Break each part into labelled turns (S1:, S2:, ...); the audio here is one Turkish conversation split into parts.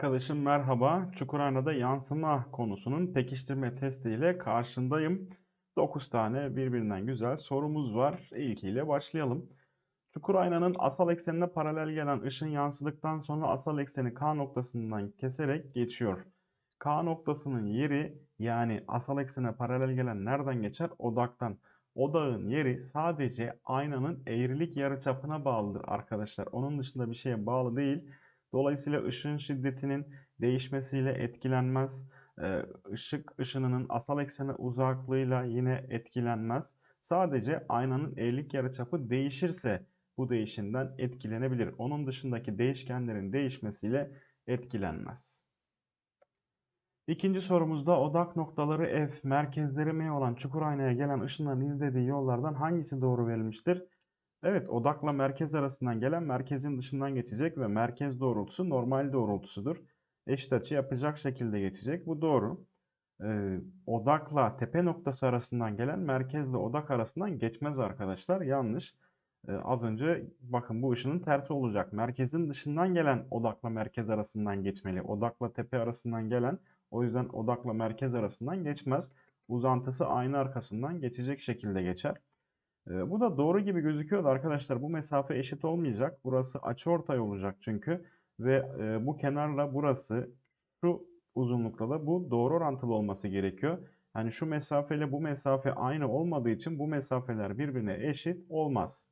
S1: arkadaşım merhaba. Çukurana'da yansıma konusunun pekiştirme testiyle karşındayım. 9 tane birbirinden güzel sorumuz var. İlkiyle başlayalım. Çukur aynanın asal eksenine paralel gelen ışın yansıdıktan sonra asal ekseni K noktasından keserek geçiyor. K noktasının yeri yani asal eksene paralel gelen nereden geçer? Odaktan. Odağın yeri sadece aynanın eğrilik yarıçapına bağlıdır arkadaşlar. Onun dışında bir şeye bağlı değil. Dolayısıyla ışın şiddetinin değişmesiyle etkilenmez. Ee, Işık ışınının asal eksene uzaklığıyla yine etkilenmez. Sadece aynanın eğrilik yarıçapı değişirse bu değişimden etkilenebilir. Onun dışındaki değişkenlerin değişmesiyle etkilenmez. İkinci sorumuzda odak noktaları F, merkezleri M olan çukur aynaya gelen ışınların izlediği yollardan hangisi doğru verilmiştir? Evet, odakla merkez arasından gelen merkezin dışından geçecek ve merkez doğrultusu normal doğrultusudur. Eşit açı yapacak şekilde geçecek. Bu doğru. Ee, odakla tepe noktası arasından gelen merkezle odak arasından geçmez arkadaşlar. Yanlış. Ee, az önce bakın bu ışının tersi olacak. Merkezin dışından gelen odakla merkez arasından geçmeli. Odakla tepe arasından gelen o yüzden odakla merkez arasından geçmez. Uzantısı aynı arkasından geçecek şekilde geçer. Ee, bu da doğru gibi gözüküyor da arkadaşlar bu mesafe eşit olmayacak. Burası açıortay olacak çünkü ve e, bu kenarla burası şu uzunlukta da bu doğru orantılı olması gerekiyor. Yani şu mesafeyle bu mesafe aynı olmadığı için bu mesafeler birbirine eşit olmaz.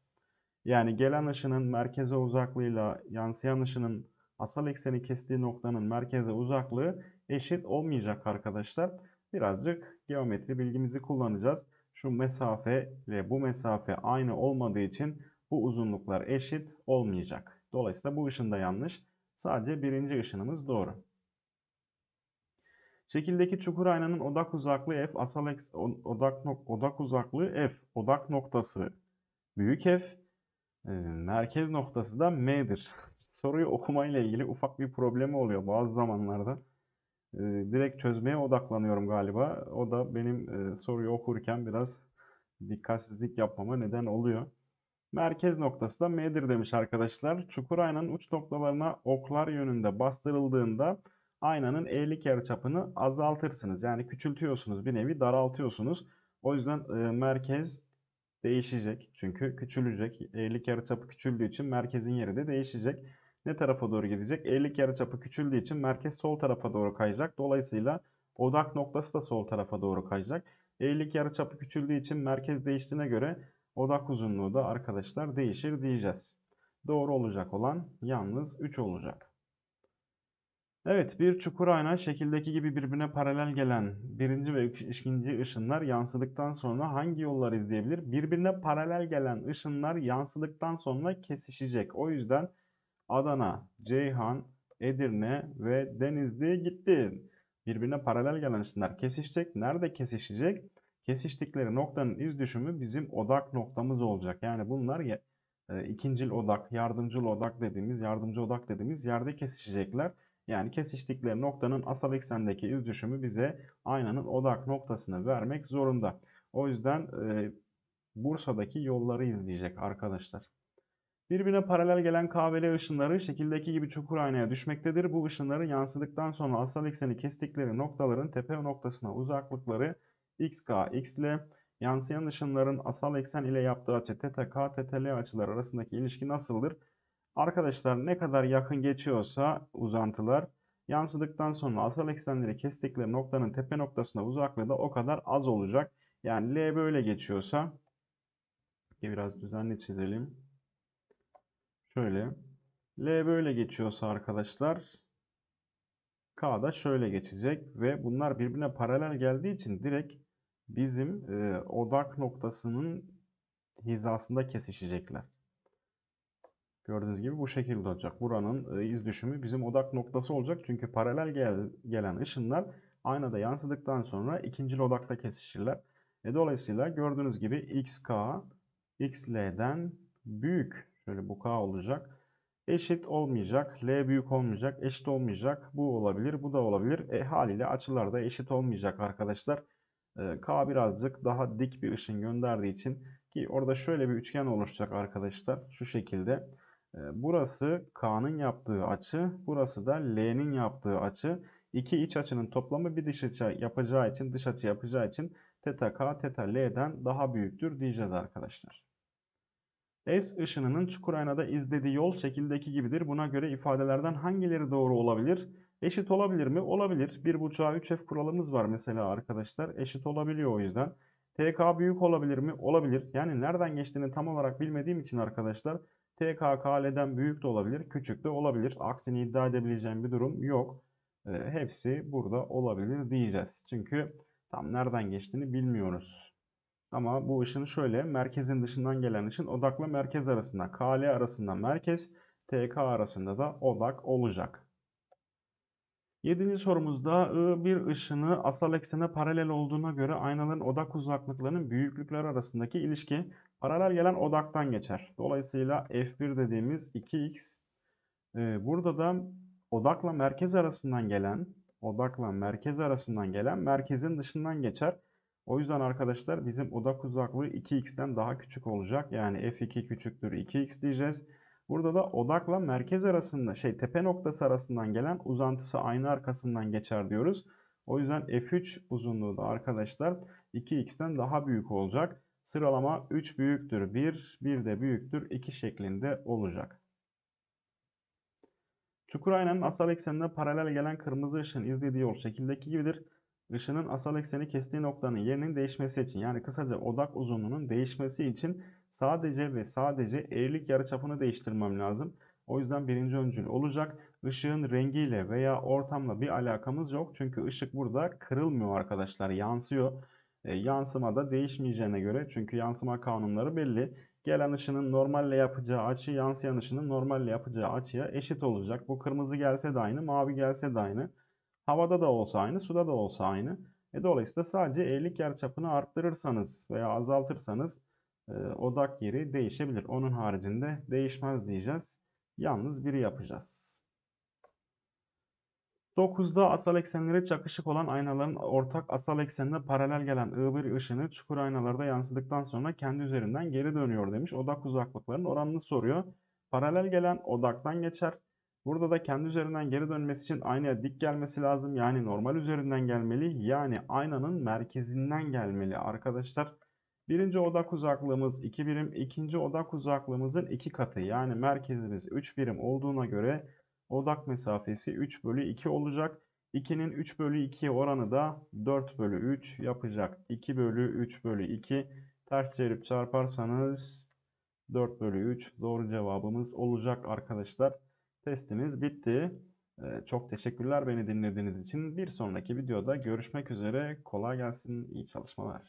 S1: Yani gelen ışının merkeze uzaklığıyla yansıyan ışının asal ekseni kestiği noktanın merkeze uzaklığı eşit olmayacak arkadaşlar. Birazcık geometri bilgimizi kullanacağız. Şu mesafe ile bu mesafe aynı olmadığı için bu uzunluklar eşit olmayacak. Dolayısıyla bu ışın da yanlış. Sadece birinci ışınımız doğru. Şekildeki çukur aynanın odak uzaklığı F, asal eks, odak, odak uzaklığı F, odak noktası büyük F, e, merkez noktası da M'dir. Soruyu okumayla ilgili ufak bir problemi oluyor bazı zamanlarda. Direkt çözmeye odaklanıyorum galiba. O da benim soruyu okurken biraz dikkatsizlik yapmama neden oluyor. Merkez noktası da M'dir demiş arkadaşlar. Çukur aynanın uç noktalarına oklar yönünde bastırıldığında aynanın eğrilik yarıçapını azaltırsınız. Yani küçültüyorsunuz bir nevi daraltıyorsunuz. O yüzden e, merkez değişecek. Çünkü küçülecek. Eğrilik yarıçapı küçüldüğü için merkezin yeri de değişecek. Ne tarafa doğru gidecek? Eğrilik yarıçapı küçüldüğü için merkez sol tarafa doğru kayacak. Dolayısıyla odak noktası da sol tarafa doğru kayacak. Eğrilik yarıçapı küçüldüğü için merkez değiştiğine göre odak uzunluğu da arkadaşlar değişir diyeceğiz. Doğru olacak olan yalnız 3 olacak. Evet bir çukur ayna şekildeki gibi birbirine paralel gelen birinci ve ikinci ışınlar yansıdıktan sonra hangi yolları izleyebilir? Birbirine paralel gelen ışınlar yansıdıktan sonra kesişecek. O yüzden Adana, Ceyhan, Edirne ve Denizli gitti. Birbirine paralel gelen ışınlar kesişecek. Nerede kesişecek? Kesiştikleri noktanın iz düşümü bizim odak noktamız olacak. Yani bunlar ya, e, ikincil odak, yardımcıl odak dediğimiz, yardımcı odak dediğimiz yerde kesişecekler. Yani kesiştikleri noktanın asal eksendeki iz düşümü bize aynanın odak noktasını vermek zorunda. O yüzden e, Bursa'daki yolları izleyecek arkadaşlar. Birbirine paralel gelen KVL ışınları şekildeki gibi çukur aynaya düşmektedir. Bu ışınları yansıdıktan sonra asal ekseni kestikleri noktaların tepe noktasına uzaklıkları xk, xl, yansıyan ışınların asal eksen ile yaptığı açı ttk, ttl açılar arasındaki ilişki nasıldır? Arkadaşlar ne kadar yakın geçiyorsa uzantılar yansıdıktan sonra asal eksenleri kestikleri noktanın tepe noktasına uzaklığı da o kadar az olacak. Yani L böyle geçiyorsa biraz düzenli çizelim. Şöyle L böyle geçiyorsa arkadaşlar K da şöyle geçecek ve bunlar birbirine paralel geldiği için direkt bizim e, odak noktasının hizasında kesişecekler. Gördüğünüz gibi bu şekilde olacak. Buranın e, iz düşümü bizim odak noktası olacak. Çünkü paralel gel, gelen ışınlar aynada yansıdıktan sonra ikinci odakta kesişirler. E, dolayısıyla gördüğünüz gibi XK XL'den büyük. Şöyle bu K olacak. Eşit olmayacak. L büyük olmayacak. Eşit olmayacak. Bu olabilir. Bu da olabilir. E, haliyle açılar da eşit olmayacak arkadaşlar. E, K birazcık daha dik bir ışın gönderdiği için ki orada şöyle bir üçgen oluşacak arkadaşlar. Şu şekilde. E, Burası K'nın yaptığı açı, burası da L'nin yaptığı açı. İki iç açının toplamı bir dış açı yapacağı için, dış açı yapacağı için teta K teta L'den daha büyüktür diyeceğiz arkadaşlar. S ışınının çukur aynada izlediği yol şekildeki gibidir. Buna göre ifadelerden hangileri doğru olabilir? Eşit olabilir mi? Olabilir. 1.5'a 3F kuralımız var mesela arkadaşlar. Eşit olabiliyor o yüzden. TK büyük olabilir mi? Olabilir. Yani nereden geçtiğini tam olarak bilmediğim için arkadaşlar TK KL'den büyük de olabilir, küçük de olabilir. Aksini iddia edebileceğim bir durum yok. E, hepsi burada olabilir diyeceğiz. Çünkü tam nereden geçtiğini bilmiyoruz. Ama bu ışın şöyle merkezin dışından gelen ışın odakla merkez arasında KL arasında merkez TK arasında da odak olacak. Yedinci sorumuzda I bir ışını asal eksene paralel olduğuna göre aynaların odak uzaklıklarının büyüklükleri arasındaki ilişki paralel gelen odaktan geçer. Dolayısıyla F1 dediğimiz 2x e, burada da odakla merkez arasından gelen odakla merkez arasından gelen merkezin dışından geçer. O yüzden arkadaşlar bizim odak uzaklığı 2x'ten daha küçük olacak. Yani f2 küçüktür 2x diyeceğiz. Burada da odakla merkez arasında şey tepe noktası arasından gelen uzantısı aynı arkasından geçer diyoruz. O yüzden f3 uzunluğu da arkadaşlar 2x'ten daha büyük olacak. Sıralama 3 büyüktür 1, 1 de büyüktür 2 şeklinde olacak. Çukur aynanın asal eksenine paralel gelen kırmızı ışığın izlediği yol şekildeki gibidir. Işının asal ekseni kestiği noktanın yerinin değişmesi için yani kısaca odak uzunluğunun değişmesi için sadece ve sadece eğrilik yarıçapını değiştirmem lazım. O yüzden birinci öncül olacak. Işığın rengiyle veya ortamla bir alakamız yok. Çünkü ışık burada kırılmıyor arkadaşlar. Yansıyor. E, yansıma da değişmeyeceğine göre çünkü yansıma kanunları belli. Gelen ışının normalle yapacağı açı yansıyan ışının normalle yapacağı açıya eşit olacak. Bu kırmızı gelse de aynı, mavi gelse de aynı. Havada da olsa aynı, suda da olsa aynı. E, dolayısıyla sadece eğrilik yarıçapını arttırırsanız veya azaltırsanız e, odak yeri değişebilir. Onun haricinde değişmez diyeceğiz. Yalnız biri yapacağız. 9'da asal eksenleri çakışık olan aynaların ortak asal eksenine paralel gelen I1 ışını çukur aynalarda yansıdıktan sonra kendi üzerinden geri dönüyor demiş. Odak uzaklıklarının oranını soruyor. Paralel gelen odaktan geçer. Burada da kendi üzerinden geri dönmesi için aynaya dik gelmesi lazım. Yani normal üzerinden gelmeli. Yani aynanın merkezinden gelmeli arkadaşlar. Birinci odak uzaklığımız 2 birim. ikinci odak uzaklığımızın 2 katı. Yani merkezimiz 3 birim olduğuna göre odak mesafesi 3 bölü 2 olacak. 2'nin 3 bölü 2 oranı da 4 bölü 3 yapacak. 2 bölü 3 bölü 2 ters çevirip çarparsanız 4 bölü 3 doğru cevabımız olacak arkadaşlar. Testimiz bitti. Ee, Çok teşekkürler beni dinlediğiniz için. Bir sonraki videoda görüşmek üzere. Kolay gelsin. İyi çalışmalar.